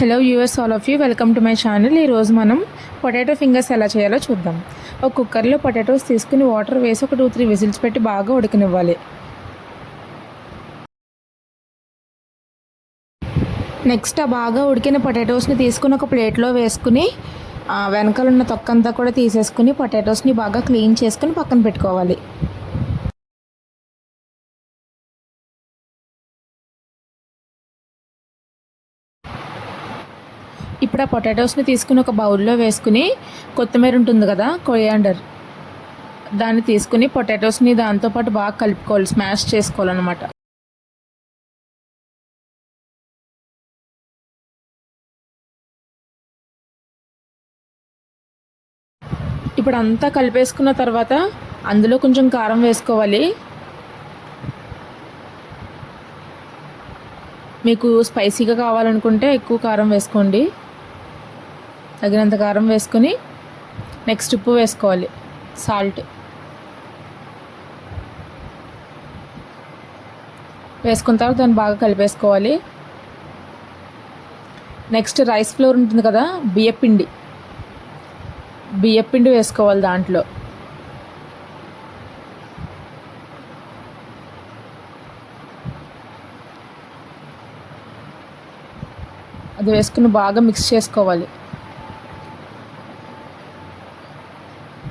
Hello us all of you welcome to my channel ఈరోజు మనం potato fingers ఎలా చేయాలో చూద్దాం. ఒక కుక్కర్లో పొటాటోస్ తీసుకుని వాటర్ వేసి ఒక టూ త్రీ విజిల్స్ పెట్టి బాగా ఉడకనివ్వాలి. నెక్స్ట్ ఆ బాగా ఉడికిన పొటాటోస్ని తీసుకుని ఒక ప్లేట్లో వేసుకుని వెనకాల ఉన్న తొక్కంతా కూడా తీసేసుకుని పొటాటోస్ని బాగా క్లీన్ చేసుకుని పక్కన పెట్టుకోవాలి. ఇప్పుడు ఆ పొటాటోస్ని తీసుకుని ఒక బౌల్లో వేసుకుని కొత్తిమీర ఉంటుంది కదా కొరియాండర్. దాన్ని తీసుకుని పొటాటోస్ని దాంతోపాటు బాగా కలుపుకోవాలి స్మాష్ చేసుకోవాలన్నమాట. ఇప్పుడు అంతా కలిపేసుకున్న తర్వాత అందులో కొంచెం కారం వేసుకోవాలి. మీకు స్పైసీగా కావాలనుకుంటే ఎక్కువ కారం వేసుకోండి. తగినంత కారం వేసుకొని నెక్స్ట్ ఉప్పు వేసుకోవాలి. సాల్ట్. వేసుకున్న తర్వాత దాన్ని బాగా కలిపేసుకోవాలి. నెక్స్ట్ రైస్ ఫ్లోర్ ఉంటుంది కదా బియ్యపిండి. బియ్యపిండి వేసుకోవాలి దాంట్లో. అది వేసుకుని బాగా మిక్స్ చేసుకోవాలి.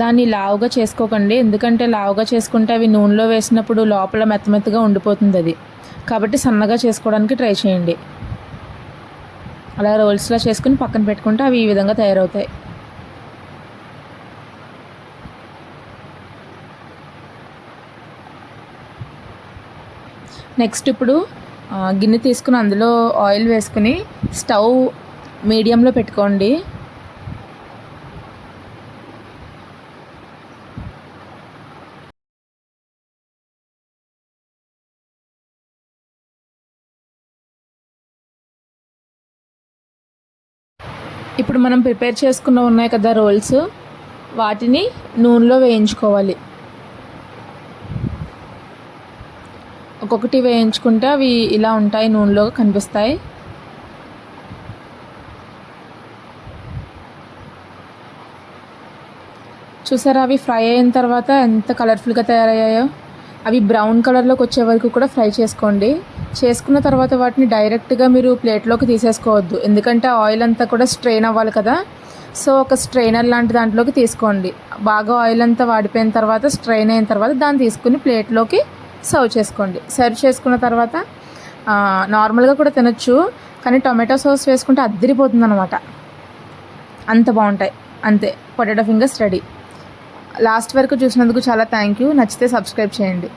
దాన్ని లావుగా చేసుకోకండి. ఎందుకంటే లావుగా చేసుకుంటే అవి నూనెలో వేసినప్పుడు లోపల మెత్తమెత్తగా ఉండిపోతుంది అది. కాబట్టి సన్నగా చేసుకోవడానికి ట్రై చేయండి. అలా రోల్స్లా చేసుకుని పక్కన పెట్టుకుంటే అవి ఈ విధంగా తయారవుతాయి. నెక్స్ట్ ఇప్పుడు గిన్నె తీసుకుని అందులో ఆయిల్ వేసుకుని స్టవ్ మీడియంలో పెట్టుకోండి. ఇప్పుడు మనం ప్రిపేర్ చేసుకున్న ఉన్నాయి కదా రోల్స్ వాటిని నూనెలో వేయించుకోవాలి. ఒక్కొక్కటి వేయించుకుంటే అవి ఇలా ఉంటాయి నూనెలో కనిపిస్తాయి. చూసారా అవి ఫ్రై అయిన తర్వాత ఎంత కలర్ఫుల్గా తయారయ్యాయో? అవి బ్రౌన్ కలర్లోకి వచ్చే వరకు కూడా ఫ్రై చేసుకోండి. చేసుకున్న తర్వాత వాటిని డైరెక్ట్గా మీరు ప్లేట్లోకి తీసేసుకోవద్దు. ఎందుకంటే ఆయిల్ అంతా కూడా స్ట్రెయిన్ అవ్వాలి కదా. సో ఒక స్ట్రైనర్ లాంటి దాంట్లోకి తీసుకోండి. బాగా ఆయిల్ అంతా వాడిపోయిన తర్వాత స్ట్రెయిన్ అయిన తర్వాత దాన్ని తీసుకుని ప్లేట్లోకి సర్వ్ చేసుకోండి. సర్వ్ చేసుకున్న తర్వాత నార్మల్గా కూడా తినొచ్చు కానీ టొమాటో సాస్ వేసుకుంటే అద్దరిపోతుంది అనమాట అంత బాగుంటాయి. అంతే. Potato fingers ready. లాస్ట్ వరకు చూసినందుకు చాలా థ్యాంక్ యూ. నచ్చితే సబ్స్క్రైబ్ చేయండి.